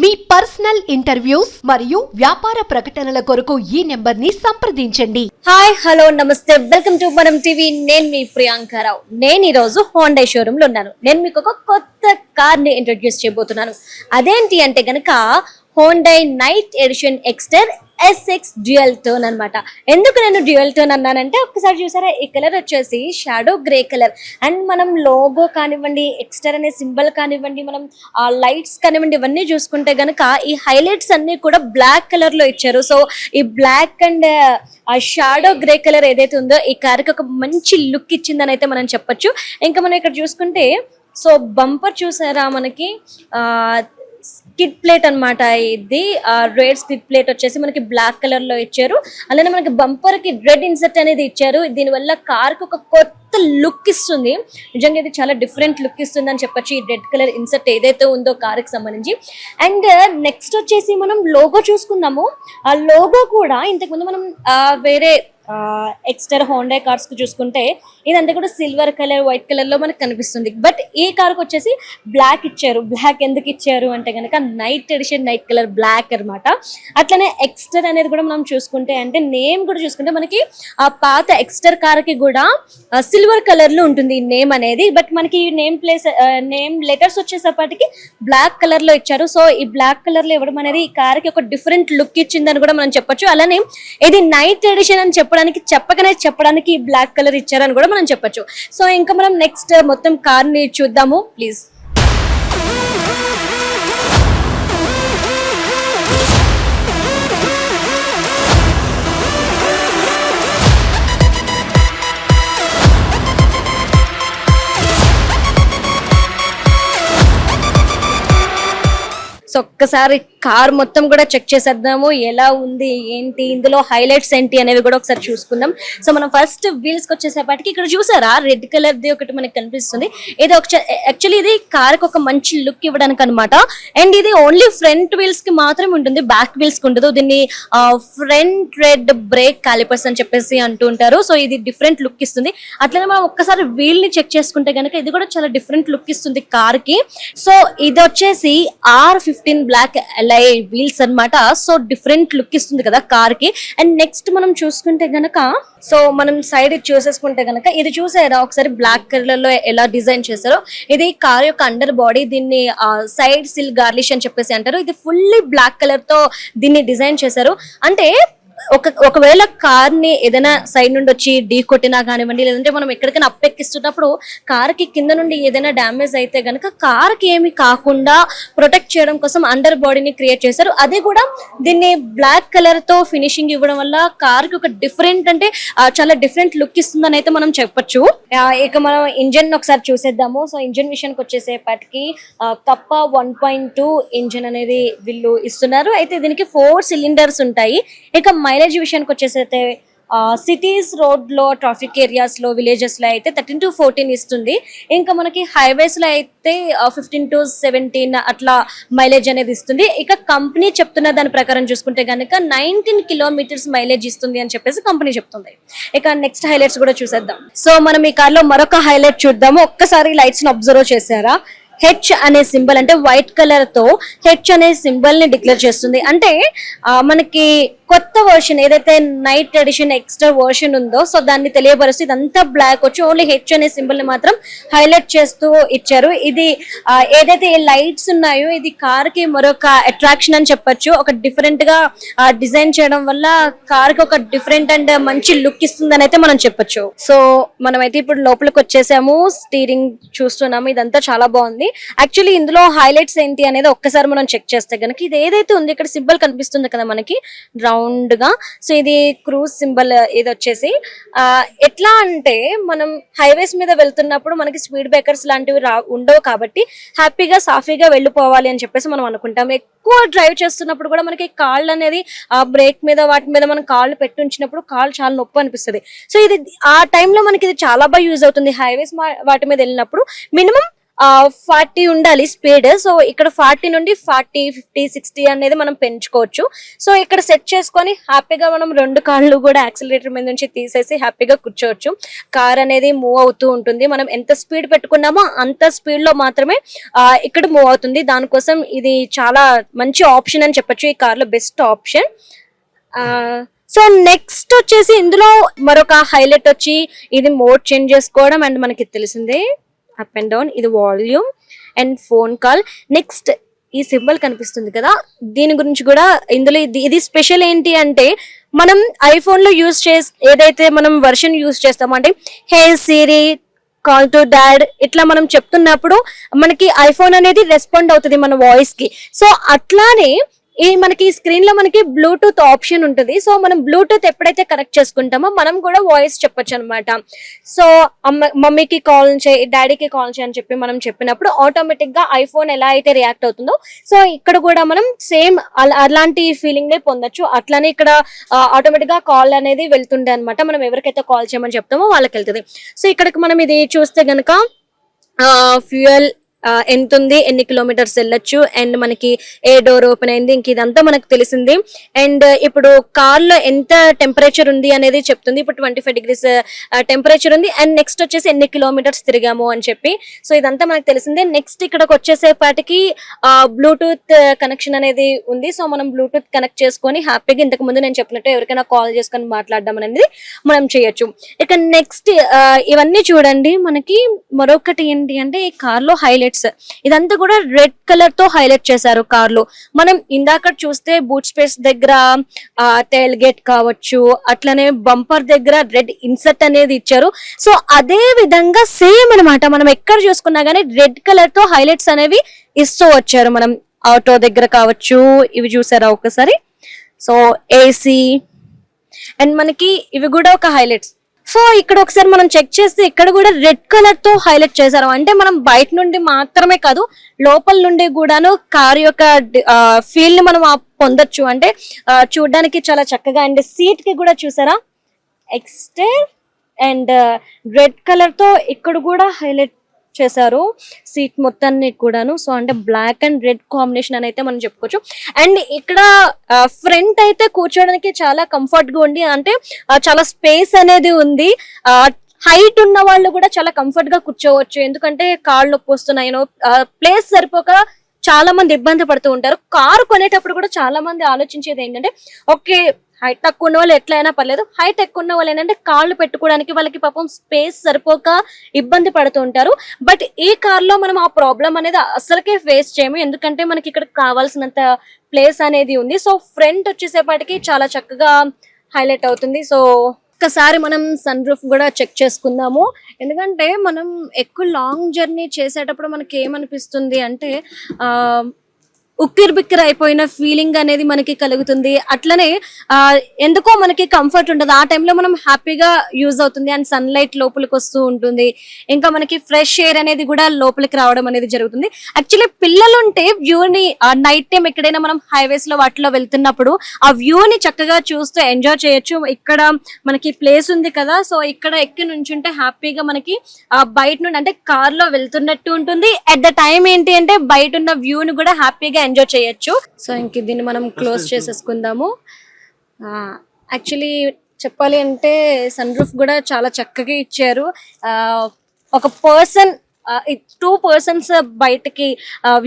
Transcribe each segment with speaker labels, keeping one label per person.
Speaker 1: మీ personal interviews మరియు వ్యాపార ప్రకటనల కొరకు ఈ నెంబర్ని సంప్రదించండి.
Speaker 2: హాయ్ హలో నమస్తే. Welcome to Manam TV. నేను మీ ప్రియాంకారావు నేను ఈరోజు హోండా షోరూమ్లో ఉన్నాను. నేను మీకు ఒక కొత్త కార్ని ఇంట్రొడ్యూస్ చేయబోతున్నాను. అదేంటి అంటే గనక Hyundai Knight edition Exter SX dual tone అనమాట ఎందుకు నేను డ్యూయల్ టోన్ అన్నానంటే ఒకసారి చూసారా ఈ కలర్ వచ్చేసి షాడో గ్రే కలర్ అండ్ మనం లోగో కానివ్వండి ఎక్స్టర్ అనే సింబల్ కానివ్వండి మనం ఆ లైట్స్ కానివ్వండి ఇవన్నీ చూసుకుంటే కనుక ఈ హైలైట్స్ అన్ని కూడా బ్లాక్ కలర్లో ఇచ్చారు. సో ఈ బ్లాక్ అండ్ ఆ షాడో గ్రే కలర్ ఏదైతే ఉందో ఈ కార్కి ఒక మంచి లుక్ ఇచ్చిందని అయితే మనం చెప్పొచ్చు. ఇంకా మనం ఇక్కడ చూసుకుంటే సో బంపర్ చూసారా మనకి? కిడ్ ప్లేట్ అన్నమాట ఇది. రెడ్ స్కిడ్ ప్లేట్ వచ్చేసి మనకి బ్లాక్ కలర్లో ఇచ్చారు. అలానే మనకి బంపర్కి రెడ్ ఇన్సెట్ అనేది ఇచ్చారు. దీనివల్ల కార్కి ఒక కొత్త లుక్ ఇస్తుంది. నిజంగా ఇది చాలా డిఫరెంట్ లుక్ ఇస్తుంది అని చెప్పొచ్చు. ఈ రెడ్ కలర్ ఇన్సెట్ ఏదైతే ఉందో కార్కి సంబంధించి. అండ్ నెక్స్ట్ వచ్చేసి మనం లోగో చూసుకుందాము. ఆ లోగో కూడా ఇంతకుముందు మనం వేరే ఎక్స్టర్ హోండా కార్స్కు చూసుకుంటే ఇదంతా కూడా సిల్వర్ కలర్ వైట్ కలర్లో మనకు కనిపిస్తుంది. బట్ ఈ కార్కు వచ్చేసి బ్లాక్ ఇచ్చారు. బ్లాక్ ఎందుకు ఇచ్చారు అంటే కనుక Knight edition Knight colour black అన్నమాట. అట్లనే ఎక్స్టర్ అనేది కూడా మనం చూసుకుంటే అంటే నేమ్ కూడా చూసుకుంటే మనకి ఆ పాత ఎక్స్టర్ కార్కి కూడా సిల్వర్ కలర్లో ఉంటుంది ఈ నేమ్ అనేది. బట్ మనకి ఈ నేమ్ ప్లేస్ నేమ్ లెటర్స్ వచ్చేసప్పటికి బ్లాక్ కలర్లో ఇచ్చారు. సో ఈ బ్లాక్ కలర్లో ఇవ్వడం అనేది ఈ కార్కి ఒక డిఫరెంట్ లుక్ ఇచ్చిందని కూడా మనం చెప్పొచ్చు. అలానే ఇది నైట్ ఎడిషన్ అని చెప్పడానికి చెప్పకనే చెప్పడానికి బ్లాక్ కలర్ ఇచ్చారని కూడా మనం చెప్పొచ్చు. సో ఇంకా మనం నెక్స్ట్ మొత్తం కార్ని చూద్దాము. ప్లీజ్ సో ఒక్కసారి కార్ మొత్తం కూడా చెక్ చేసేద్దాము. ఎలా ఉంది ఏంటి ఇందులో హైలైట్స్ ఏంటి అనేవి కూడా ఒకసారి చూసుకుందాం. సో మనం ఫస్ట్ వీల్స్కి ఇక్కడ చూసారా రెడ్ కలర్ ది ఒకటి మనకి కనిపిస్తుంది. ఇది ఒక యాక్చువల్లీ ఇది కార్కి ఒక మంచి లుక్ ఇవ్వడానికి అనమాట అండ్ ఇది ఓన్లీ ఫ్రంట్ వీల్స్కి మాత్రమే ఉంటుంది బ్యాక్ వీల్స్కి ఉండదు. దీన్ని ఫ్రంట్ రెడ్ బ్రేక్ కాలిపర్స్ అని చెప్పేసి అంటూ ఉంటారు. సో ఇది డిఫరెంట్ లుక్ ఇస్తుంది. అట్లనే మనం ఒక్కసారి వీల్ని చెక్ చేసుకుంటే కనుక ఇది కూడా చాలా డిఫరెంట్ లుక్ ఇస్తుంది కార్కి సో ఇది వచ్చేసి R fifteen black alloy wheels అన్నమాట. సో డిఫరెంట్ లుక్ ఇస్తుంది కదా కార్కి అండ్ నెక్స్ట్ మనం చూసుకుంటే గనక సో మనం సైడ్ చూసేసుకుంటే గనక ఇది చూసారా? ఒకసారి బ్లాక్ కలర్లో ఎలా డిజైన్ చేశారో? ఇది కార్ యొక్క అండర్ బాడీ దీన్ని సైడ్ సిల్ గార్లిష్ అని చెప్పేసి అంటారు. ఇది ఫుల్లీ బ్లాక్ కలర్తో దీన్ని డిజైన్ చేశారు. అంటే ఒక ఒకవేళ కార్ని ఏదైనా సైడ్ నుండి వచ్చి ఢీ కొట్టినా కానివ్వండి లేదంటే మనం ఎక్కడికైనా అప్పెక్కిస్తున్నప్పుడు కార్కి కింద నుండి ఏదైనా డ్యామేజ్ అయితే గనక కార్కి ఏమి కాకుండా ప్రొటెక్ట్ చేయడం కోసం అండర్ బాడీని క్రియేట్ చేశారు. అది కూడా దీన్ని బ్లాక్ కలర్తో ఫినిషింగ్ ఇవ్వడం వల్ల కార్కి ఒక డిఫరెంట్ అంటే చాలా డిఫరెంట్ లుక్ ఇస్తుందని అయితే మనం చెప్పొచ్చు. ఇక మనం ఇంజన్ ఒకసారి చూసేద్దాము. సో ఇంజన్ విషయానికి వచ్చేసేపటికి కప్ప వన్ పాయింట్ టూ ఇంజన్ అనేది వీళ్ళు ఇస్తున్నారు. అయితే దీనికి ఫోర్ సిలిండర్స్ ఉంటాయి. ఇక మైలేజ్ విషయానికి వచ్చేసైతే సిటీస్ రోడ్లో ట్రాఫిక్ ఏరియాస్లో విలేజెస్లో అయితే థర్టీన్ టు ఫోర్టీన్ ఇస్తుంది. ఇంకా మనకి హైవేస్లో అయితే ఫిఫ్టీన్ టు సెవెంటీన్ అట్లా మైలేజ్ అనేది ఇస్తుంది. ఇక కంపెనీ చెప్తున్న దాని ప్రకారం చూసుకుంటే కనుక నైన్టీన్ కిలోమీటర్స్ మైలేజ్ ఇస్తుంది అని చెప్పేసి కంపెనీ చెప్తుంది. ఇక నెక్స్ట్ హైలైట్స్ కూడా చూసేద్దాం. సో మనం ఈ కార్లో మరొక హైలైట్ చూద్దాము. ఒక్కసారి లైట్స్ని అబ్జర్వ్ చేశారా? హెచ్ అనే సింబల్ అంటే వైట్ కలర్తో హెచ్ అనే సింబల్ని డిక్లేర్ చేస్తుంది. అంటే మనకి కొత్త వర్షన్ ఏదైతే నైట్ ఎడిషన్ ఎక్స్ట్రా వర్షన్ ఉందో సో దాన్ని తెలియపరుస్తూ ఇదంతా బ్లాక్ వచ్చి ఓన్లీ హెచ్ అనే సింబల్ని మాత్రం హైలైట్ చేస్తూ ఇచ్చారు. ఇది ఆ, ఏదైతే లైట్స్ ఉన్నాయో ఇది కార్కి మరొక అట్రాక్షన్ అని చెప్పొచ్చు. ఒక డిఫరెంట్గా డిజైన్ చేయడం వల్ల కార్కి ఒక డిఫరెంట్ అండ్ మంచి లుక్ ఇస్తుందని అయితే మనం చెప్పొచ్చు. సో మనమైతే ఇప్పుడు లోపలికి వచ్చేసాము. స్టీరింగ్ చూస్తున్నాము. ఇదంతా చాలా బాగుంది. యాక్చువల్లీ ఇందులో హైలైట్స్ ఏంటి అనేది ఒక్కసారి మనం చెక్ చేస్తే కనుక ఇది ఏదైతే ఉంది ఇక్కడ సింబల్ కనిపిస్తుంది కదా మనకి రౌండ్గా. సో ఇది క్రూజ్ సింబల్ ఇది వచ్చేసి. ఎట్లా అంటే మనం హైవేస్ మీద వెళ్తున్నప్పుడు మనకి స్పీడ్ బ్రేకర్స్ లాంటివి రా ఉండవు కాబట్టి హ్యాపీగా సాఫీగా వెళ్ళిపోవాలి అని చెప్పేసి మనం అనుకుంటాం. ఎక్కువ డ్రైవ్ చేస్తున్నప్పుడు కూడా మనకి కాళ్ళు అనేది ఆ బ్రేక్ మీద వాటి మీద మనం కాళ్ళు పెట్టి ఉంచినప్పుడు కాళ్ళు చాలా నొప్పి అనిపిస్తుంది. సో ఇది ఆ టైంలో మనకి ఇది చాలా బాగా యూజ్ అవుతుంది. హైవేస్ వాటి మీద వెళ్ళినప్పుడు మినిమం ఫార్టీ ఉండాలి స్పీడ్. సో ఇక్కడ ఫార్టీ నుండి ఫార్టీ ఫిఫ్టీ సిక్స్టీ అనేది మనం పెంచుకోవచ్చు. సో ఇక్కడ సెట్ చేసుకొని హ్యాపీగా మనం రెండు కాళ్ళు కూడా యాక్సిలరేటర్ మీద నుంచి తీసేసి హ్యాపీగా కూర్చోవచ్చు. కార్ అనేది మూవ్ అవుతూ ఉంటుంది. మనం ఎంత స్పీడ్ పెట్టుకున్నామో అంత స్పీడ్లో మాత్రమే ఇక్కడ మూవ్ అవుతుంది. దానికోసం ఇది చాలా మంచి ఆప్షన్ అని చెప్పొచ్చు. ఈ కార్లో బెస్ట్ ఆప్షన్. సో నెక్స్ట్ వచ్చేసి ఇందులో మరొక హైలైట్ వచ్చి ఇది మోడ్ చేంజ్ చేసుకోవడం అండ్ మనకి తెలిసిందే. అప్ అండ్ డౌన్ ఇది volume and phone call next ఈ సింబల్ కనిపిస్తుంది కదా? దీని గురించి కూడా ఇందులో ఇది ఇది స్పెషల్ ఏంటి అంటే మనం ఐఫోన్లో యూజ్ చేసి ఏదైతే మనం వర్షన్ యూజ్ చేస్తామో అంటే hey Siri call to dad ఇట్లా మనం చెప్తున్నప్పుడు మనకి ఐఫోన్ అనేది రెస్పాండ్ అవుతుంది మన వాయిస్కి. సో అట్లానే ఈ మనకి స్క్రీన్లో మనకి బ్లూటూత్ ఆప్షన్ ఉంటుంది. సో మనం బ్లూటూత్ ఎప్పుడైతే కనెక్ట్ చేసుకుంటామో మనం కూడా వాయిస్ చెప్పొచ్చు అనమాట సో అమ్మ మమ్మీకి కాల్ చేయి డాడీకి కాల్ చేయి అని చెప్పి మనం చెప్పినప్పుడు ఆటోమేటిక్గా ఐఫోన్ ఎలా అయితే రియాక్ట్ అవుతుందో సో ఇక్కడ కూడా మనం సేమ్ అలాంటి ఫీలింగ్ నే పొందొచ్చు. అట్లానే ఇక్కడ ఆటోమేటిక్గా కాల్ అనేది వెళ్తుండే అనమాట మనం ఎవరికైతే కాల్ చేయమని చెప్తామో వాళ్ళకి వెళ్తుంది. సో ఇక్కడికి మనం ఇది చూస్తే గనక ఫ్యూయల్ ఎంత ఉంది ఎన్ని కిలోమీటర్స్ వెళ్ళొచ్చు? అండ్ మనకి ఏ డోర్ ఓపెన్ అయింది? ఇంక ఇదంతా మనకు తెలిసింది. అండ్ ఇప్పుడు కార్లో ఎంత టెంపరేచర్ ఉంది అనేది చెప్తుంది. ఇప్పుడు ట్వంటీ ఫైవ్ డిగ్రీస్ టెంపరేచర్ ఉంది. అండ్ నెక్స్ట్ వచ్చేసి ఎన్ని కిలోమీటర్స్ తిరిగాము అని చెప్పి. సో ఇదంతా మనకు తెలిసిందే. నెక్స్ట్ ఇక్కడికి వచ్చేసేపాటికి బ్లూటూత్ కనెక్షన్ అనేది ఉంది. సో మనం బ్లూటూత్ కనెక్ట్ చేసుకొని హ్యాపీగా ఇంతకు ముందు నేను చెప్పినట్టు ఎవరికైనా కాల్ చేసుకొని మాట్లాడడం అనేది మనం చేయొచ్చు. ఇక నెక్స్ట్ ఇవన్నీ చూడండి. మనకి మరొకటి ఏంటి అంటే ఈ కార్లో హైలైట్స్ ఇదంతా కూడా రెడ్ కలర్తో హైలైట్ చేశారు కార్లో మనం ఇందాక చూస్తే బూట్ స్పేస్ దగ్గర టైల్ గేట్ కావచ్చు అట్లనే బంపర్ దగ్గర రెడ్ ఇన్సర్ట్ అనేది ఇచ్చారు. సో అదే విధంగా సేమ్ అన్నమాట. మనం ఎక్కడ చూసుకున్నా గానీ రెడ్ కలర్తో హైలైట్స్ అనేవి ఇస్తూ వచ్చారు మనం. ఆటో దగ్గర కావచ్చు ఇవి చూసారా ఒకసారి సో ఏసీ అండ్ మనకి ఇవి కూడా ఒక హైలైట్స్ సో ఇక్కడ ఒకసారి మనం చెక్ చేస్తే ఇక్కడ కూడా రెడ్ కలర్తో హైలైట్ చేశారు. అంటే మనం బయట నుండి మాత్రమే కాదు లోపల నుండి కూడాను కార్ యొక్క ఫీల్ని మనం ఆ పొందొచ్చు. అంటే చూడడానికి చూడ్డానికి చాలా చక్కగా. అండ్ సీట్కి కూడా చూసారా? ఎక్స్టర్ అండ్ రెడ్ కలర్తో ఇక్కడ కూడా హైలైట్ చేశారు. సీట్ మొత్తాన్ని కూడాను. సో అంటే బ్లాక్ అండ్ రెడ్ కాంబినేషన్ అని అయితే మనం చెప్పుకోవచ్చు. అండ్ ఇక్కడ ఫ్రంట్ అయితే కూర్చోడానికి చాలా కంఫర్ట్గా ఉంది. అంటే చాలా స్పేస్ అనేది ఉంది. హైట్ ఉన్న వాళ్ళు కూడా చాలా కంఫర్ట్గా కూర్చోవచ్చు. ఎందుకంటే కాళ్ళు నొప్పి వస్తున్నాయి ప్లేస్ సరిపోక చాలా మంది ఇబ్బంది పడుతూ ఉంటారు. కారు కొనేటప్పుడు కూడా చాలా మంది ఆలోచించేది ఏంటంటే ఓకే హైట్ తక్కువ ఉన్న వాళ్ళు ఎట్లయినా పర్లేదు. హైట్ ఎక్కువ ఉన్న వాళ్ళు ఏంటంటే కాళ్ళు పెట్టుకోవడానికి వాళ్ళకి పాపం స్పేస్ సరిపోక ఇబ్బంది పడుతూ ఉంటారు. బట్ ఈ కార్లో మనం ఆ ప్రాబ్లం అనేది అసలుకే ఫేస్ చేయము. ఎందుకంటే మనకి ఇక్కడ కావాల్సినంత ప్లేస్ అనేది ఉంది. సో ఫ్రంట్ వచ్చేసేపాటికి చాలా చక్కగా హైలైట్ అవుతుంది. సో ఒక్కసారి మనం సన్ రూఫ్ కూడా చెక్ చేసుకుందాము. ఎందుకంటే మనం ఎక్కువ లాంగ్ జర్నీ చేసేటప్పుడు మనకి ఏమనిపిస్తుంది అంటే ఉక్కిర్ బిక్కిరి అయిపోయిన ఫీలింగ్ అనేది మనకి కలుగుతుంది. అట్లనే ఎందుకో మనకి కంఫర్ట్ ఉండదు. ఆ టైంలో మనం హ్యాపీగా యూజ్ అవుతుంది అండ్ సన్ లైట్ లోపలికి వస్తూ ఉంటుంది. ఇంకా మనకి ఫ్రెష్ ఎయిర్ అనేది కూడా లోపలికి రావడం అనేది జరుగుతుంది. యాక్చువల్లీ పిల్లలు ఉంటే వ్యూని నైట్ టైం ఎక్కడైనా మనం హైవేస్లో వాటిలో వెళ్తున్నప్పుడు ఆ వ్యూని చక్కగా చూస్తూ ఎంజాయ్ చేయొచ్చు. ఇక్కడ మనకి ప్లేస్ ఉంది కదా సో ఇక్కడ ఎక్కి నుంచుంటే హ్యాపీగా మనకి బయట నుండి అంటే కార్లో వెళ్తున్నట్టు ఉంటుంది. అట్ ద టైం ఏంటి అంటే బయట ఉన్న వ్యూని కూడా హ్యాపీగా ఎంజాయ్ చేయొచ్చు. సో ఇంక దీన్ని మనం క్లోజ్ చేసేసుకుందాము. యాక్చువల్లీ చెప్పాలి అంటే సన్ రూఫ్ కూడా చాలా చక్కగా ఇచ్చారు. ఆ, ఒక పర్సన్ టూ పర్సన్స్ బయటకి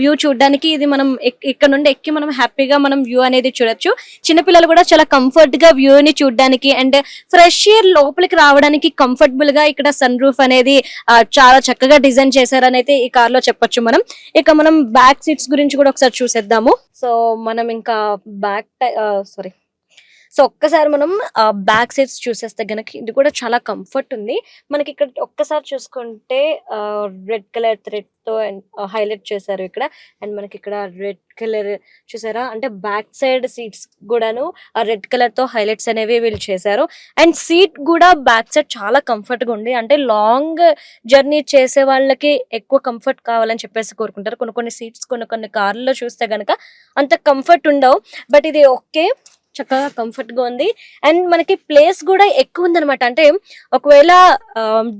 Speaker 2: వ్యూ చూడడానికి ఇది మనం ఇక్కడ నుండి ఎక్కి మనం హ్యాపీగా మనం వ్యూ అనేది చూడొచ్చు. చిన్నపిల్లలు కూడా చాలా కంఫర్ట్గా వ్యూ ని చూడడానికి అండ్ ఫ్రెష్ ఎయిర్ లోపలికి రావడానికి కంఫర్టబుల్గా ఇక్కడ సన్ రూఫ్ అనేది చాలా చక్కగా డిజైన్ చేశారని అయితే ఈ కార్లో చెప్పొచ్చు మనం. ఇక మనం బ్యాక్ సీట్స్ గురించి కూడా ఒకసారి చూసేద్దాము. సో మనం ఇంకా బ్యాక్ సారీ సో ఒక్కసారి మనం బ్యాక్ సైడ్స్ చూసేస్తే గనక ఇది కూడా చాలా కంఫర్ట్ ఉంది. మనకి ఇక్కడ ఒక్కసారి చూసుకుంటే రెడ్ కలర్ థ్రెడ్తో అండ్ హైలైట్ చేశారు ఇక్కడ. అండ్ మనకి ఇక్కడ రెడ్ కలర్ చూసారా? అంటే బ్యాక్ సైడ్ సీట్స్ కూడాను ఆ రెడ్ కలర్తో హైలైట్స్ అనేవి వీళ్ళు చేశారు. అండ్ సీట్ కూడా బ్యాక్ సైడ్ చాలా కంఫర్ట్గా ఉంది. అంటే లాంగ్ జర్నీ చేసే వాళ్ళకి ఎక్కువ కంఫర్ట్ కావాలని చెప్పేసి కోరుకుంటారు. కొన్ని కొన్ని సీట్స్ కొన్ని కొన్ని కార్లలో చూస్తే గనక అంత కంఫర్ట్ ఉండవు. బట్ ఇది ఓకే చక్కగా కంఫర్ట్గా ఉంది. అండ్ మనకి ప్లేస్ కూడా ఎక్కువ ఉందన్నమాట. అంటే ఒకవేళ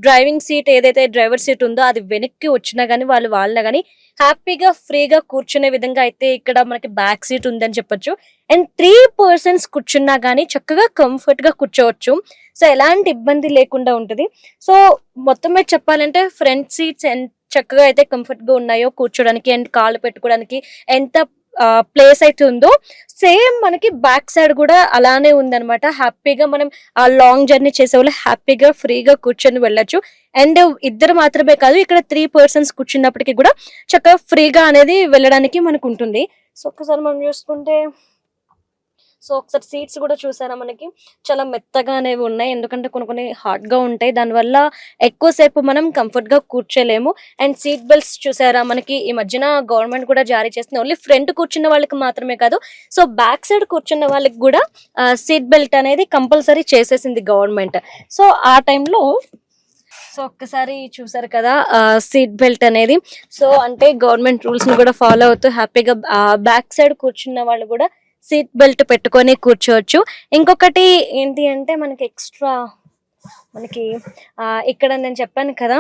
Speaker 2: డ్రైవింగ్ సీట్ ఏదైతే డ్రైవర్ సీట్ ఉందో అది వెనక్కి వచ్చినా గానీ వాళ్ళు వాళ్ళ గానీ హ్యాపీగా ఫ్రీగా కూర్చునే విధంగా అయితే ఇక్కడ మనకి బ్యాక్ సీట్ ఉందని చెప్పొచ్చు. అండ్ త్రీ పర్సన్స్ కూర్చున్నా గానీ చక్కగా కంఫర్ట్గా కూర్చోవచ్చు. సో ఎలాంటి ఇబ్బంది లేకుండా ఉంటుంది. సో మొత్తం మీద చెప్పాలంటే ఫ్రంట్ సీట్స్ ఎంత చక్కగా అయితే కంఫర్ట్గా ఉన్నాయో కూర్చోడానికి అండ్ కాళ్ళు పెట్టుకోవడానికి ఎంత ప్లేస్ అయితే ఉందో సేమ్ మనకి బ్యాక్ సైడ్ కూడా అలానే ఉందనమాట హ్యాపీగా మనం ఆ లాంగ్ జర్నీ చేసే వాళ్ళు హ్యాపీగా ఫ్రీగా కూర్చొని వెళ్ళొచ్చు. అండ్ ఇద్దరు మాత్రమే కాదు ఇక్కడ త్రీ పర్సన్స్ కూర్చున్నప్పటికీ కూడా చక్కగా ఫ్రీగా అనేది వెళ్ళడానికి మనకు ఉంటుంది సో ఒక్కసారి మనం చూసుకుంటే సో ఒకసారి సీట్స్ కూడా చూసారా మనకి? చాలా మెత్తగా అనేవి ఉన్నాయి. ఎందుకంటే కొన్ని కొన్ని హార్డ్గా ఉంటాయి. దానివల్ల ఎక్కువసేపు మనం కంఫర్ట్గా కూర్చోలేము. అండ్ సీట్ బెల్ట్స్ చూసారా మనకి? ఈ మధ్యన గవర్నమెంట్ కూడా జారీ చేస్తుంది. ఓన్లీ ఫ్రంట్ కూర్చున్న వాళ్ళకి మాత్రమే కాదు. సో బ్యాక్ సైడ్ కూర్చున్న వాళ్ళకి కూడా సీట్ బెల్ట్ అనేది కంపల్సరీ చేసేసింది గవర్నమెంట్ సో ఆ టైంలో సో ఒక్కసారి చూసారు కదా సీట్ బెల్ట్ అనేది. సో అంటే గవర్నమెంట్ రూల్స్ని కూడా ఫాలో అవుతూ హ్యాపీగా బ్యాక్ సైడ్ కూర్చున్న వాళ్ళు కూడా సీట్ బెల్ట్ పెట్టుకొని కూర్చోవచ్చు. ఇంకొకటి ఏంటి అంటే మనకి ఎక్స్ట్రా మనకి ఆ, ఇక్కడ నేను చెప్పాను కదా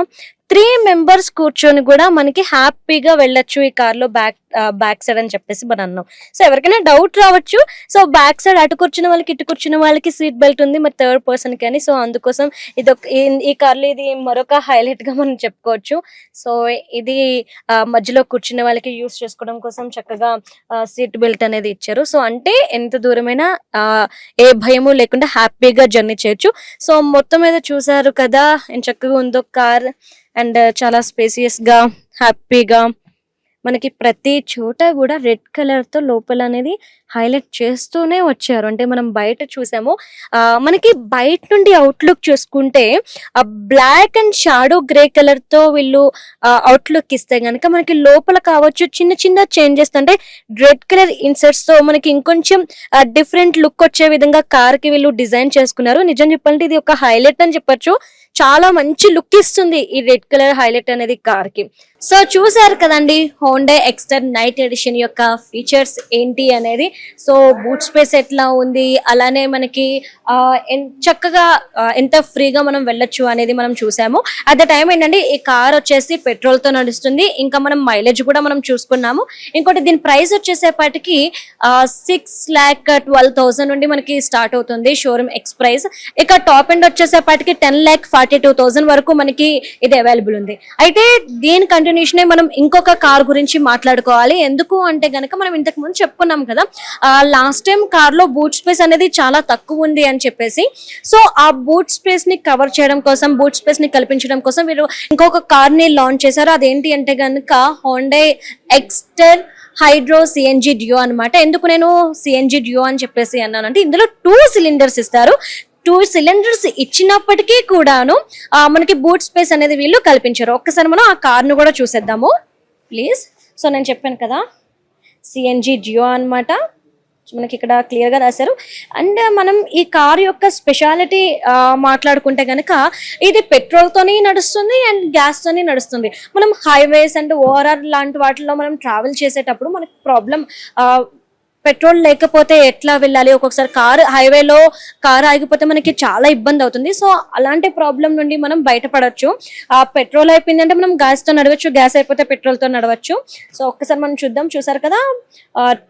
Speaker 2: త్రీ మెంబర్స్ కూర్చొని కూడా మనకి హ్యాపీగా వెళ్ళొచ్చు ఈ కార్లో బ్యాక్ బ్యాక్ సైడ్ అని చెప్పేసి మనం అన్నాం. సో ఎవరికైనా డౌట్ రావచ్చు. సో బ్యాక్ సైడ్ అటు కూర్చున్న వాళ్ళకి ఇటు కూర్చున్న వాళ్ళకి సీట్ బెల్ట్ ఉంది మరి థర్డ్ పర్సన్కి అని. సో అందుకోసం ఇది ఒక ఈ- కార్లో కార్లో ఇది మరొక హైలైట్గా మనం చెప్పుకోవచ్చు. సో ఇది మధ్యలో కూర్చున్న వాళ్ళకి యూస్ చేసుకోవడం కోసం చక్కగా సీట్ బెల్ట్ అనేది ఇచ్చారు. సో అంటే ఎంత దూరమైనా ఏ భయము లేకుండా హ్యాపీగా జర్నీ చేయొచ్చు. సో మొత్తం మీద చూసారు కదా ఎంత చక్కగా ఉందో కార్. అండ్ చాలా స్పేసియస్గా హ్యాపీగా మనకి ప్రతి చోట కూడా రెడ్ కలర్తో లోపల అనేది హైలైట్ చేస్తూనే వచ్చారు. అంటే మనం బయట చూసాము ఆ, మనకి బయట నుండి అవుట్లుక్ చూసుకుంటే ఆ బ్లాక్ అండ్ షాడో గ్రే కలర్తో వీళ్ళు అవుట్లుక్ ఇస్తే కనుక మనకి లోపల కావచ్చు చిన్న చిన్న చేంజెస్ అంటే రెడ్ కలర్ ఇన్సర్ట్స్తో మనకి ఇంకొంచెం డిఫరెంట్ లుక్ వచ్చే విధంగా కార్కి వీళ్ళు డిజైన్ చేసుకున్నారు. నిజం చెప్పాలంటే ఇది ఒక హైలైట్ అని చెప్పొచ్చు. చాలా మంచి లుక్ ఇస్తుంది ఈ రెడ్ కలర్ హైలైట్ అనేది కార్కి. సో చూసారు కదండి హోండే ఎక్స్టర్ నైట్ ఎడిషన్ యొక్క ఫీచర్స్ ఏంటి అనేది. సో బూట్ స్పేస్ ఎట్లా ఉంది అలానే మనకి చక్కగా ఎంత ఫ్రీగా మనం వెళ్ళొచ్చు అనేది మనం చూసాము. అట్ ద టైం ఏంటంటే ఈ కార్ వచ్చేసి పెట్రోల్తో నడుస్తుంది ఇంకా మనం మైలేజ్ కూడా మనం చూసుకున్నాము. ఇంకోటి దీని ప్రైస్ వచ్చేసేపాటికి సిక్స్ ల్యాక్ ట్వెల్వ్ థౌసండ్ నుండి మనకి స్టార్ట్ అవుతుంది షోరూమ్ ఎక్స్ ప్రైస్ ఇక top end వచ్చేసేపాటికి ten lakh forty two thousand వరకు మనకి ఇది అవైలబుల్ ఉంది. అయితే దీని కంటిన్యూషన్ మనం ఇంకొక కార్ గురించి మాట్లాడుకోవాలి. ఎందుకు అంటే గనక మనం ఇంతకు ముందు చెప్పుకున్నాం కదా లాస్ట్ టైం కార్లో బూట్ స్పేస్ అనేది చాలా తక్కువ ఉంది అని చెప్పేసి. సో ఆ బూట్ స్పేస్ని కవర్ చేయడం కోసం బూట్ స్పేస్ని కల్పించడం కోసం వీరు ఇంకొక కార్ని లాంచ్ చేశారు. అదేంటి అంటే గనుక Hyundai Exter hydro CNG duo అన్నమాట. ఎందుకు నేను సిఎన్జి డ్యూ అని చెప్పేసి అన్నానంటే ఇందులో టూ సిలిండర్స్ ఇస్తారు. టూ సిలిండర్స్ ఇచ్చినప్పటికీ కూడాను మనకి బూట్ స్పేస్ అనేది వీళ్ళు కల్పించారు. ఒక్కసారి మనం ఆ కార్ను కూడా చూసేద్దాము. ప్లీజ్. సో నేను చెప్పాను కదా సిఎన్జి జియో అన్నమాట. మనకి ఇక్కడ క్లియర్గా రాశారు. అండ్ మనం ఈ కార్ యొక్క స్పెషాలిటీ మాట్లాడుకుంటే కనుక ఇది పెట్రోల్తోని నడుస్తుంది అండ్ గ్యాస్తోని నడుస్తుంది. మనం హైవేస్ అండ్ ఓఆర్ఆర్ లాంటి వాటిలో మనం ట్రావెల్ చేసేటప్పుడు మనకి ప్రాబ్లం పెట్రోల్ లేకపోతే ఎట్లా వెళ్ళాలి? ఒక్కొక్కసారి కార్ హైవేలో కారు ఆగిపోతే మనకి చాలా ఇబ్బంది అవుతుంది. సో అలాంటి ప్రాబ్లం నుండి మనం బయటపడవచ్చు ఆ పెట్రోల్ అయిపోయింది అంటే మనం గ్యాస్తో నడవచ్చు గ్యాస్ అయిపోతే పెట్రోల్తో నడవచ్చు. సో ఒక్కసారి మనం చూద్దాం. చూసారు కదా?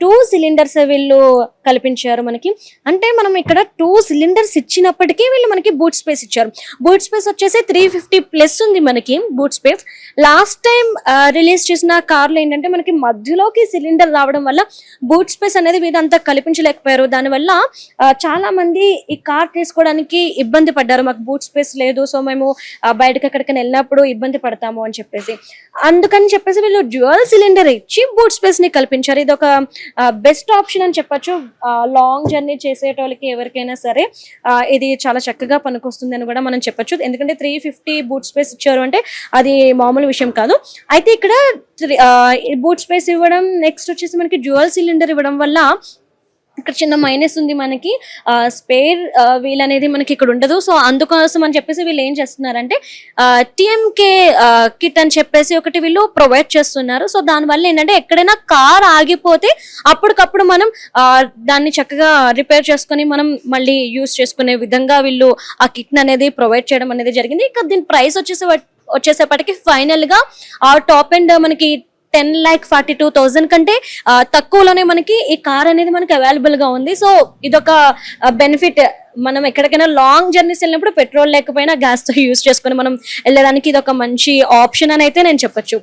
Speaker 2: టూ సిలిండర్స్ వీళ్ళు కల్పించారు మనకి. అంటే మనం ఇక్కడ టూ సిలిండర్స్ ఇచ్చినప్పటికీ వీళ్ళు మనకి బూట్ స్పేస్ ఇచ్చారు. బూట్ స్పేస్ వచ్చేసి త్రీ ఫిఫ్టీ ప్లస్ ఉంది మనకి boot space. Last time release చేసిన కార్లు ఏంటంటే మనకి మధ్యలోకి సిలిండర్ రావడం వల్ల బూట్ స్పేస్ అనేది వీరంతా కల్పించలేకపోయారు. దానివల్ల చాలా మంది ఈ కార్ తీసుకోవడానికి ఇబ్బంది పడ్డారు. మాకు బూట్ స్పేస్ లేదు సో మేము బయటకు ఎక్కడికైనా వెళ్ళినప్పుడు ఇబ్బంది పడతాము అని చెప్పేసి. అందుకని చెప్పేసి వీళ్ళు డ్యూయల్ సిలిండర్ ఇచ్చి బూట్ స్పేస్ని కల్పించారు. ఇది ఒక బెస్ట్ ఆప్షన్ అని చెప్పొచ్చు. లాంగ్ జర్నీ చేసేటోళ్ళకి ఎవరికైనా సరే ఇది చాలా చక్కగా పనికొస్తుంది అని కూడా మనం చెప్పచ్చు. ఎందుకంటే త్రీ ఫిఫ్టీ బూట్ స్పేస్ ఇచ్చారు అంటే అది మామూలు విషయం కాదు. అయితే ఇక్కడ బూట్ స్పేస్ ఇవ్వడం నెక్స్ట్ వచ్చేసి మనకి డ్యూయల్ సిలిండర్ ఇవ్వడం వల్ల ఇక్కడ చిన్న మైనస్ ఉంది మనకి. స్పేర్ వీల్ అనేది మనకి ఇక్కడ ఉండదు. సో అందుకోసం అని చెప్పేసి వీళ్ళు ఏం చేస్తున్నారంటే టీఎంకే కిట్ అని చెప్పేసి ఒకటి వీళ్ళు ప్రొవైడ్ చేస్తున్నారు. సో దానివల్ల ఏంటంటే ఎక్కడైనా కార్ ఆగిపోతే అప్పటికప్పుడు మనం దాన్ని చక్కగా రిపేర్ చేసుకొని మనం మళ్ళీ యూస్ చేసుకునే విధంగా వీళ్ళు ఆ కిట్ అనేది ప్రొవైడ్ చేయడం అనేది జరిగింది. ఇక దీని ప్రైస్ వచ్చేసి వచ్చేసేపటికి ఫైనల్గా ఆ టాప్ అండ్ మనకి ten lakh forty two thousand కంటే తక్కువలోనే మనకి ఈ కార్ అనేది మనకి అవైలబుల్గా ఉంది. సో ఇదొక బెనిఫిట్ మనం ఎక్కడికైనా లాంగ్ జర్నీస్ వెళ్ళినప్పుడు పెట్రోల్ లేకపోయినా గ్యాస్తో యూస్ చేసుకొని మనం వెళ్ళడానికి ఇది ఒక మంచి ఆప్షన్ అని అయితే నేను చెప్పొచ్చు.